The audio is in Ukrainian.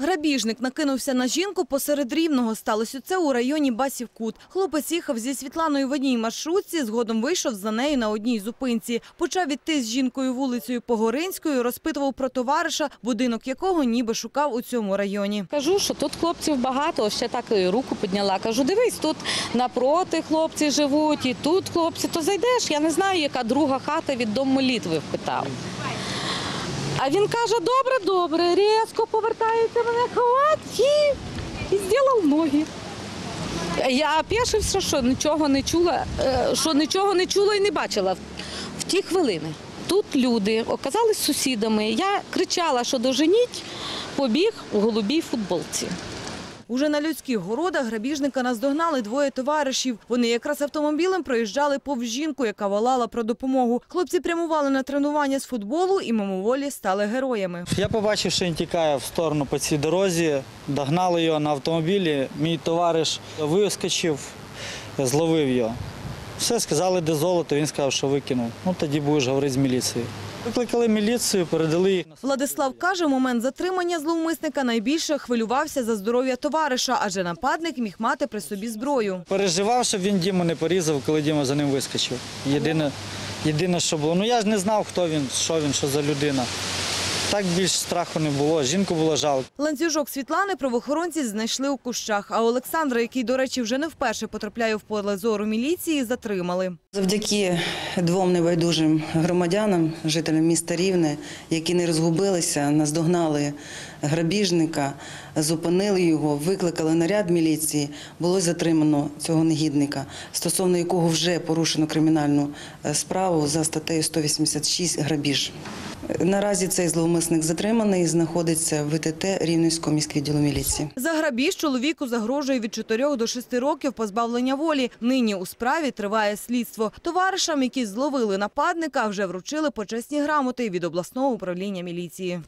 Грабіжник накинувся на жінку посеред рівного. Сталося це у районі Басів-Кут. Хлопець їхав зі Світланою в одній маршрутці, згодом вийшов за нею на одній зупинці. Почав іти з жінкою вулицею Погоринською, розпитував про товариша, будинок якого ніби шукав у цьому районі. Кажу, що тут хлопців багато, ще так руку підняла. Кажу, дивись, тут напроти хлопці живуть, і тут хлопці, то зайдеш. Я не знаю, яка друга хата від дому молитви впитав. А він каже, добре, добре, різко повертається мене ховат і, зробив ноги. Я пішився, що нічого не чула, е, що нічого не чула і не бачила в ті хвилини. Тут люди оказались сусідами. Я кричала, що доженіть, побіг у голубій футболці. Уже на людських городах грабіжника наздогнали двоє товаришів. Вони якраз автомобілем проїжджали повз жінку, яка волала про допомогу. Хлопці прямували на тренування з футболу і мимоволі стали героями. Я побачив, що він тікає в сторону по цій дорозі, догнали його на автомобілі. Мій товариш вискочив, зловив його. Все, сказали, де золото, він сказав, що викинув. Ну тоді будеш говорити з міліцією. Викликали міліцію, передали їх. Владислав каже, момент затримання зловмисника найбільше хвилювався за здоров'я товариша, адже нападник міг мати при собі зброю. Переживав, щоб він Діму не порізав, коли Діма за ним вискочив. Єдине, єдине, що було. Ну я ж не знав, хто він, що він, що за людина. Так більш страху не було. Жінку було жалко. Ланцюжок Світлани правоохоронці знайшли у кущах, а Олександра, який, до речі, вже не вперше потрапляє в поле зору міліції, затримали. Завдяки двом небайдужим громадянам, жителям міста Рівне, які не розгубилися, наздогнали грабіжника, зупинили його, викликали наряд міліції, було затримано цього негідника, стосовно якого вже порушено кримінальну е, справу за статтею 186 грабіж. Наразі цей зловмисник затриманий і знаходиться в ВТТ Рівненського міськвідділу міліції. За грабіж чоловіку загрожує від 4 до 6 років позбавлення волі. Нині у справі триває слідство. Товаришам, які зловили нападника, вже вручили почесні грамоти від обласного управління міліції.